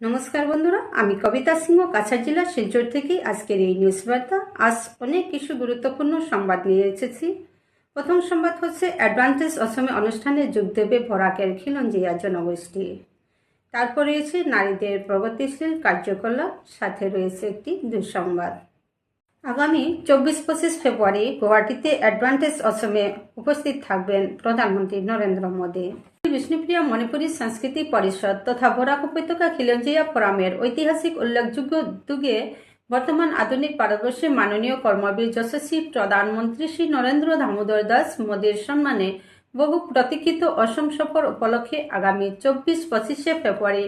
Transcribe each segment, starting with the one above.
নমস্কার বন্ধুরা, আমি কবিতা সিংহ, কাছাড় জেলা শিলচর থেকে আজকের এই নিউজ বার্তা। আজ অনেক কিছু গুরুত্বপূর্ণ সংবাদ নিয়ে এসেছি। প্রথম সংবাদ হচ্ছে অ্যাডভান্টেজ অসমে অনুষ্ঠানে যোগ দেবে বরাকের খিলঞ্জিয়া জনগোষ্ঠী। তারপর রয়েছে, নারীদের প্রগতিশীল কার্যকলাপ, সাথে রয়েছে একটি দুঃসংবাদ। আগামী চব্বিশ পঁচিশ ফেব্রুয়ারি গুয়াহাটিতে অ্যাডভান্টেজ অসমে উপস্থিত থাকবেন প্রধানমন্ত্রী নরেন্দ্র মোদী। বিষ্ণুপ্রিয়া মণিপুরী সংস্কৃতি পরিষদ তথা বরাক উপত্যকা খিলঞ্জিয়া ফোরামের ঐতিহাসিক উল্লেখযোগ্য উদ্যোগে বর্তমান আধুনিক ভারতবর্ষে মাননীয় কর্মবীর যশস্বী প্রধানমন্ত্রী শ্রী নরেন্দ্র দামোদর দাস মোদীর সম্মানে বহু প্রতীক্ষিত অসম সফর উপলক্ষে আগামী চব্বিশ পঁচিশে ফেব্রুয়ারি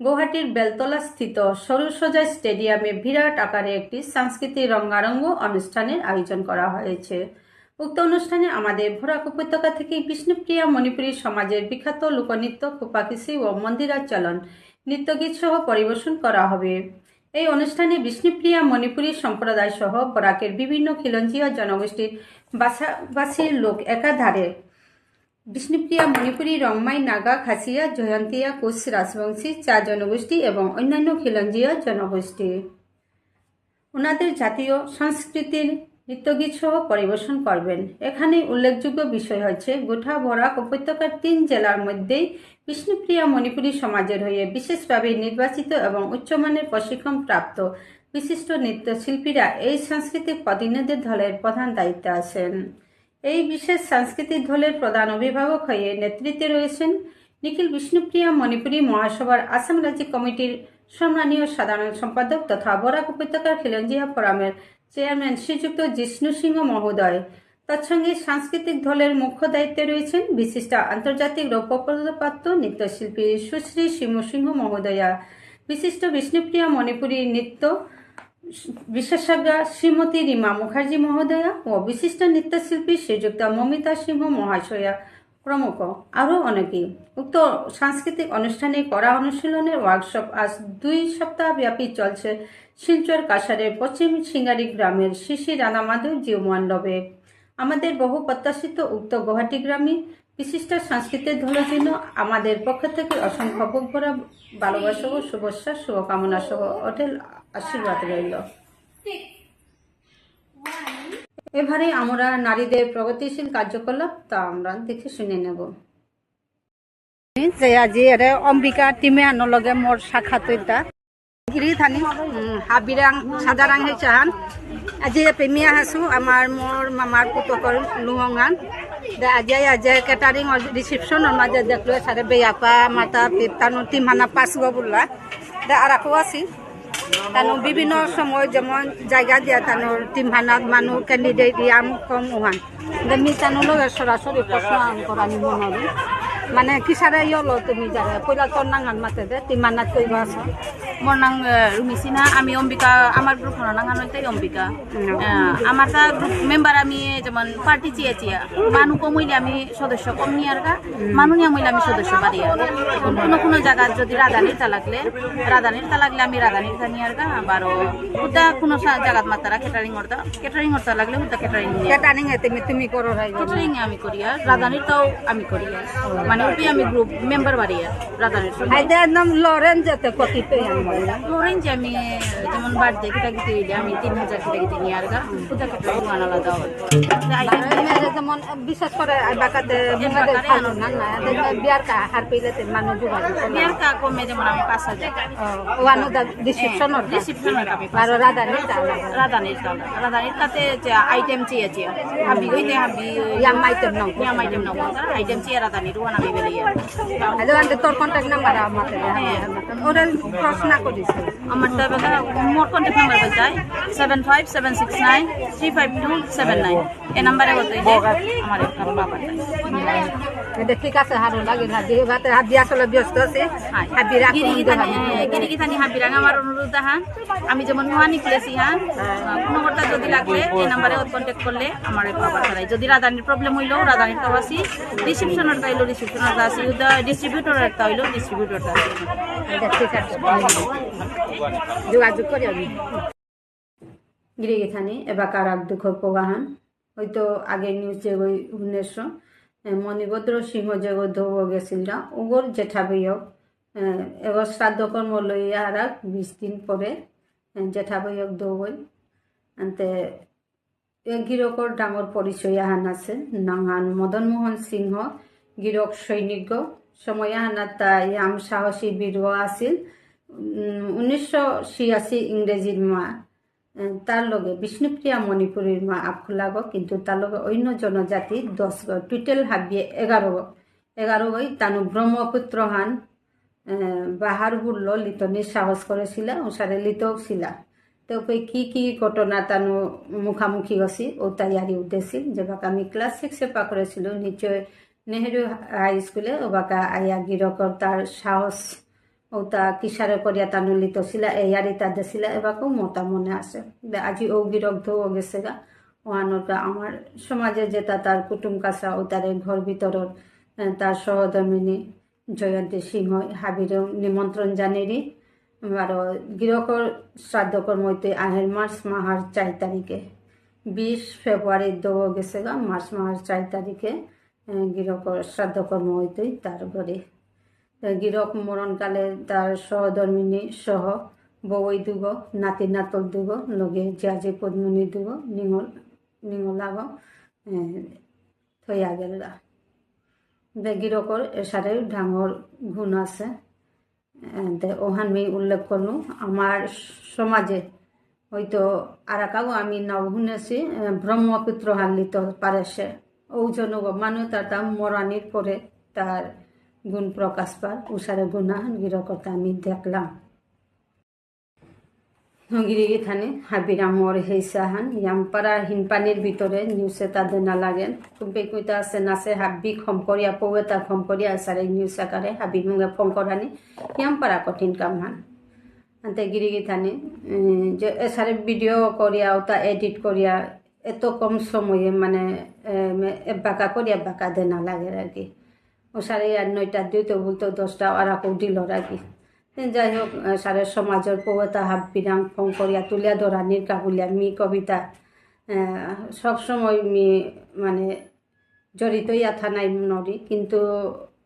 গুয়াহাটির বেলতলা স্থিত সরুসজাই স্টেডিয়ামে বিরাট আকারে একটি সাংস্কৃতিক রঙ্গারঙ্গ অনুষ্ঠানের আয়োজন করা হয়েছে। উক্ত অনুষ্ঠানে আমাদের ভোরাক উপত্যকা থেকে বিষ্ণুপ্রিয়া মণিপুরী সমাজের বিখ্যাত লোকনৃত্য খোপাকিসি ও মন্দিরাচলন নৃত্যগীত সহ পরিবেশন করা হবে। এই অনুষ্ঠানে বিষ্ণুপ্রিয়া মণিপুরী সম্প্রদায় সহ বরাকের বিভিন্ন খিলঞ্জীয় জনগোষ্ঠীর বাসাবাসীর লোক একাধারে বিষ্ণুপ্রিয়া, মণিপুরী, রংমাই, নাগা, খাসিয়া, জয়ন্তিয়া কুশ রাজবংশী, চা জনগোষ্ঠী এবং অন্যান্য খিলঞ্জীয় জনগোষ্ঠী। ওনাদের জাতীয় সংস্কৃতির নৃত্যগীত সহ পরিবেশন করবেন। এখানে উল্লেখযোগ্য বিষয় হচ্ছে, গোঠা বরাক উপত্যকার তিন জেলার মধ্যেই বিষ্ণুপ্রিয়া, মণিপুরী সমাজের হয়ে বিশেষভাবে নির্বাচিত এবং উচ্চমানের প্রশিক্ষণ প্রাপ্ত বিশিষ্ট নৃত্যশিল্পীরা এই সাংস্কৃতিক প্রতিনিধি দলের প্রধান দায়িত্বে আছেন। এই বিশেষ সাংস্কৃতিক দলের প্রধান অভিভাবক হয়ে নেতৃত্বে রয়েছেন নিখিল বিষ্ণুপ্রিয়া, মণিপুরী মহাসভার আসাম রাজ্য কমিটির সম্মানীয় সাধারণ সম্পাদক তথা বরাক উপত্যকার খিলঞ্জিয়া ফোরামের চেয়ারম্যান শ্রীযুক্ত জিষ্ণু সিংহ মহোদয়। তৎসঙ্গে সাংস্কৃতিক দলের মুখ্য দায়িত্বে রয়েছেন বিশিষ্ট আন্তর্জাতিক রৌপ্যপদপ্রাপ্ত নৃত্যশিল্পী সুশ্রী সিংহ মহোদয়া। বিশিষ্ট বিষ্ণুপ্রিয়া, মণিপুরী নৃত্য বিশেষজ্ঞা শ্রীমতী রিমা মুখার্জি মহোদয়া ও বিশিষ্ট নৃত্যশিল্পী শ্রীযুক্ত মমিতা সিংহ মহাশয়া প্রমুখ। আরও অনেকেই উক্ত সাংস্কৃতিক অনুষ্ঠানে করা অনুশীলনের ওয়ার্কশপ আজ দুই সপ্তাহ ব্যাপী চলছে শিলচর কাছাড়ের পশ্চিম সিঙ্গারি গ্রামের শিশি রানামাধব জিও মণ্ডপে। আমাদের বহু প্রত্যাশিত উক্ত গুয়াহাটি গ্রামে বিশিষ্ট দলের জন্য আমাদের পক্ষ থেকে অসংখ্য ভরা ভালোবাসা ও শুভেচ্ছা, শুভকামনা সহ অটেল আশীর্বাদ রইল। এবারে আমরা নারীদের প্রগতিশীল কার্যকলাপ, তা আমরা দেখে শুনে নেব। যে আজি এৰে অম্বিকা টিমে আনৰ লগে মোৰ সাক্ষাৎ এটা। গিৰি থানি হাবিৰাং চাদাৰাং হেচাহান আজি প্ৰেমী আহাছো আমাৰ মোৰ মামাৰ পুতকৰ লুঙান আজি আজি কেটাৰিং রিসেপশনের মাঝে দেখল সারে বেয়াপা মাতা টিম হানা পাস গো বললা দে আর আকো আছি। তানো বিভিন্ন সময় যেমন জায়গা দিয়া তানোর টিম হানাত মানুহ ক্যান্ডিডেট ইয়াম কম ওহান মি তানো সরাসরি প্রশ্ন করানি মনরি মানে কিসারে ইয়লো তুমি যারা পয়লা তোর নাঙান মাতে দে টিম হানাত কইবা আছো। মোৰ নাম ৰুমিচিনা আমি অম্বিকা আমাৰ গ্ৰুপখনৰ নাম হইতে অম্বিকা। আহ, আমার তা গ্রুপ মেম্বার আমি যেমন পার্টি চিয়া চিয়া মানুষ কমইলে আমি সদস্য কম নিয়ে আর মানুষ নিয়ে মইলে আমি সদস্য পারি কোনো কোনো জায়গার যদি রাধানির তা লাগলে রাধানির তা লাগলে আমি রাধানির তা নিয়ে আর আবার হুদা কোনো জায়গাত মাতারা কেটারিং করতা কেটারিং করতে লাগলে হুদা কেটারিং কেটারিং তুমি তুমি করো কেটারিং আমি করি আর রাধানির তাও আমি করি মানে ওটি আমি গ্রুপ মেম্বার বাড়ি আর রাধানির হাইদে একদম লরেন যেতে কতি পে অরেঞ্জ আমি যেমন বার্থডে কিটা কিতে হইলে আমি তিন হাজার কিটা কিতে নিয়ে আর গা পূজা ক্ষেত্রে দোকান আলাদা হয় যেমন বিশেষ করে বাকাতে বাকারে ভালো না না বিয়ার কা হার পেলে তে মানুষ যোগাযোগ করে বিয়ার কা কমে যেমন আমি পাঁচ হাজার। ওয়ানো দা রিসেপশন রিসিপশন আমি আর রাধানি তালা রাধানির তালা রাধানির তাতে আইটেম চেয়েছে হাবি হইতে হাবি ইয়াম আইটেম নাও ইয়াম আইটেম নাও আইটেম চেয়ে রাধানির ওয়ান আমি বেরিয়ে আজ আন্তে তোর কন্টাক্ট নাম্বার আমাতে ওরা প্রশ্ন করিস আমার তো মোর কন্ট্যাক্ট নাম্বার বলতে seven five seven six nine three five two seven nine এই নাম্বারে বলতে আমার বাবার এটা ঠিক আছে হারো লাগে দিয়ে ভাতে হাবি আসলে ব্যস্ত আছে। হাবি রাখি গিরিগিতানি হাবিরাং আমার অনুরোধ হান আমি যেমন নোয়ানি খুলেছি কোনো কথা যদি লাগলে এই নাম্বারে কন্ট্যাক্ট করলে আমার ছাড়াই যদি রাধানির প্রবলেম হইল রাধানির তো আছি রিসিপশনের হইল রিসিপশনের আছি ডিস্ট্রিবিউটর একটা হইল ডিস্ট্রিবিউটর আছে। এটা ঠিক আছে। যোগাযোগ করি আমি গিরিগিথানি এবাকার আগ দুঃখ পোগাহান হয়তো আগের নিউজ যে ওই মণিভদ্র সিংহ যে ধৌ গেছিল না ওগর জেঠা বৈয়ক এবার শ্রাদ্ধ কর্ম লইয়া আর বিশ দিন পরে জেঠা বৈয়ক দৌবই আনতে গিরকর ডাঙর পরিচয় আহান আছে নাঙান মদন মোহন সিংহ গিরক সৈনিক। সময় আহানাত তাই আম সাহসী বীর আছিল। উনিশশো ছিয়াশী ইংরেজির মা। তার লগে বিষ্ণুপ্রিয়া মণিপুরীর মা আফুলাগ কিন্তু তার লগে অন্য জনজাতি দশ টোটেল হাবিয়ে এগারো এগারো গই তানু ব্রহ্মপুত্র হান বাহার বুল্ল লিটনির সাহস করেছিল ওসারে লিতও ছিলা। তো ওই কি কি ঘটনা তানু মুখামুখি গছি ও তাইয়ারি উদ্দেশ্যে যে বাকা আমি ক্লাস সিক্সে পা করেছিল নিশ্চয় নেহেরু হাই স্কুলে ও বাকা আয়া গিরকর তার সাহস ও তা কিসারে করিয়া তানু লিত ছিলা এয়ারি তা দেছিলা এবাকেও মতা মনে আছে। আজি ও গিরক ধো গেছে গা। ওহানোর আমার সমাজে যেটা তার কুটুম কাছা ও তার ঘর ভিতরর আহ, তার সহধর্মিনী জয়ন্তী সিংহ হাবিরেও নিমন্ত্রণ জানিরি। আর গিরকর শ্রাদ্ধ কর্মইতে আহের মার্চ মাহার চার তারিখে বিশ ফেব্রুয়ারি দৌ গেছে গা মার্চ মাহার চার তারিখে আহ, গিরকর শ্রাদ্ধ কর্ম হইতে তার ঘরে গিরক মরণকালে তার সহধর্মিনী সহ বউই দুগ, নাতি নাতল দুগ, লগে জিয়াজি পদ্মনি দুগ, নিঙল, নিঙলাগ থইয়া গেলা গিরকর এসারে ডাঙর গুণ আছে। ওহান আমি উল্লেখ করলু, আমার সমাজে হয়তো আরাকাও আমি নাও শুনেছি ব্রহ্মপুত্র হানলিত পারে সে ওজন মানুষ তার মরানির পরে তার গুণ প্রকাশ পার উষারে গুণাহান গিরকতা আমি দেখলাম। গিরি থানে হাবিরামর হেইসাহান ইয়ামপারা হিনপানির ভিতরে নিউজে তাদের না লাগেন। কুম্পে কুইতা আছে নাচে হাবি খম করিয়া পৌয়ে তা খম করিয়া সারে নিউজ আকারে হাবি মুঙে ফোন করানি। ইয়ামপারা কঠিন কাম হান। আনতে গিরি থানে যে এসারে ভিডিও করিয়া ওটা এডিট করিয়া এত কম সময়ে মানে বাঁকা করিয়া বাঁকা দে না লাগে আর কি। ও সাড়ে আর নয়টা দিতে বলতো দশটা আর আকৌ দিল কি যাই হোক আহ, সারে সমাজের পৌতা হাব বিরাং ফোন করিয়া তুলিয়া ধরানির কাবুলিয়া মি কবিতা সব সময় মি মানে জড়িতই আথা নাই নরি কিন্তু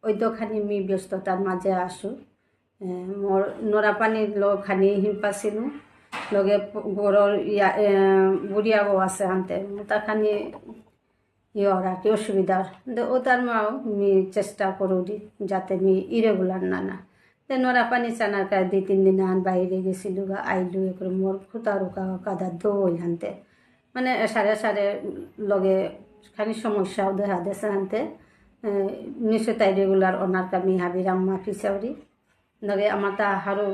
ঐদ্যখানি মি ব্যস্ততার মাঝে আসো। মোর নৰাপানীৰ লগ খানি হিম্পাছিলোঁ লগে গড়ৰ ইয়া বুঢ়িয়াও আছে আনতে মোটা খানি ইয়র আর কি অসুবিধার ও তার মাও মি চেষ্টা করো যাতে মি ইরেগুলার না না। তে নরা পানি চানার কায় দুই, তিন দিন আন বাইরে গেছিল গা, আইলু একরে মোর খুতা রুকা কাদা দই আনতে মানে সারে সারে লগে খানি সমস্যাও দেখা দেশে আনতে নিশ্চয় তাই রেগুলার অনার কামি হাবিরাম মা পিছাউরি। লগে আমার তা আরও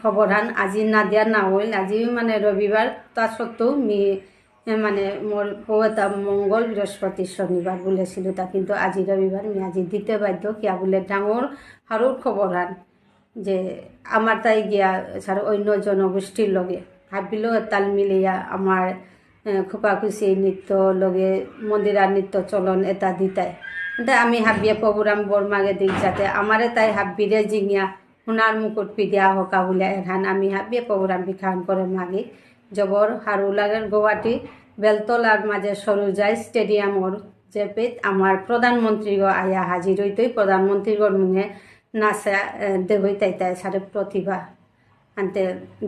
খবর হান, আজি না দিয়া না হইল, আজি মানে রবিবার, তা সত্ত্বেও মি মানে মোর এটা মঙ্গল বৃহস্পতি শনিবার বলেছিল তা, কিন্তু আজি রবিবার মি আজি দিতে বাধ্য কিয়া বলে ডাঙর আরও খবর হান যে আমার তাই গিয়া ছাড়া অন্য জনগোষ্ঠীর লগে ভাবিলেও তাল মিলিয়া আমার খোপাখুচি নৃত্য লগে মন্দিরার নৃত্য চলন এটা দিতাই। কিন্তু আমি হাবিয়ে প্রভুরাম বর্মাগে দিক যাতে আমারে তাই হাবিরে জিঙিয়া সোণার মুকুট পিদিয়া হকা বলে এখান আমি হাবিয়ে প্রভুরাম বিখান করে মাগি। জবর হারু লাগের গুয়াহাটী বেলতলার মাঝে সরু যায় স্টেডিয়ামর জেপেত আমার প্রধানমন্ত্রী আয়া হাজির হইতই প্রধানমন্ত্রীগর মুখে নাচা দেবই তাই তাই সারে প্রতিভা আনতে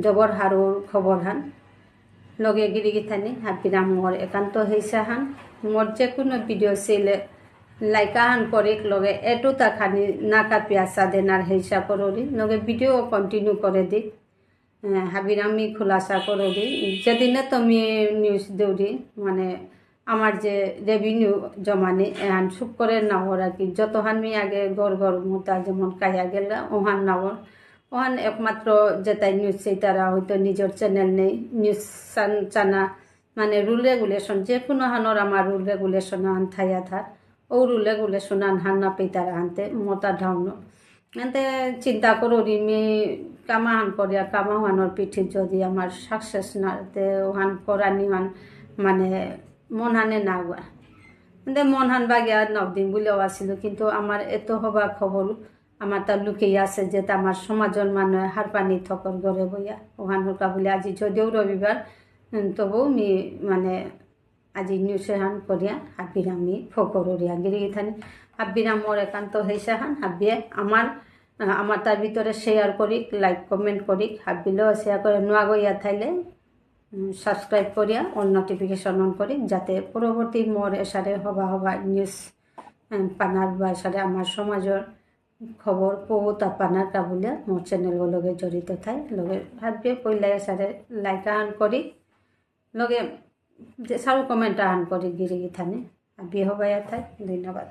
জবর হারুর খবর হান। লগে গিরি গিথানি হাবিরাম মোর একান্ত হয়েছে হান। মোর যে কোনো ভিডিও চাইলে লাইকা হান করে লগে এটো তা খানি না কাপিয়া সাদেনার হেসা করলি লগে ভিডিও কন্টিনিউ করে দি হাবিরামি খোলাসা করে দি যেদিনে তুমি নিউজ দেউরি মানে আমার যে রেভিনিউ জমানি, এহান সুপ করে নাওর আর কি, যতহান মি আগে গড় গড় মোতা যেমন কাইয়া গেল, ওহান নাওর ওহান একমাত্র যেটাই নিউজ সেই তারা হয়তো নিজের চ্যানেল নেই। নিউজ চানা মানে রুল রেগুলেশন যে কোনো হানোর আমার রুল রেগুলেশন হান থাইয়া থাক। ও রুল রেগুলেশন হান হান না পেয়ে তারা হানতে মতা ঢাউন। এতে চিন্তা করো মি কামা হান করিয়া কামা হানোর পিঠে যদি আমার সাকসেস না তে ওহান করানি হান মানে মন হানে না গোয়া। কিন্তু মন হান বাগিয়া নবদিন বলেও আছিল কিন্তু আমার এত হবা খবর আমার তার লুকেই আছে যে তা আমার সমাজের হার পানি থকর গড়ে বইয়া ওহান হরকা বলে, আজি যদিও রবিবার তবু মি মানে আজি নিউজে হান করিয়া হাবিরামি ফকরিয়া গিরি থানি হাবিরাম মোর একান্ত হয়েছে হান হাবিয়ে আমার আমার তার ভিতরে শেয়ার করি লাইক কমেন্ট করি হাবিলেও শেয়ার করে নোয়া গইয়া থাইলে সাবস্ক্রাইব করিয়া অল নোটিফিকেশন অন করি, যাতে পরবর্তী মোর এসারে, হবা হবা নিউজ পানার বা এসারে আমার সমাজের খবর বহুত পানার কাবুলিয়া মোর চ্যানেল লগে জড়িত থাই। লগে ভাবিয়ে পইলে এসারে লাইক আন করি, লগে যে সারু কমেন্ট আন করি গিরি গিথানে বিয়ে হবাইয়া থাই। ধন্যবাদ।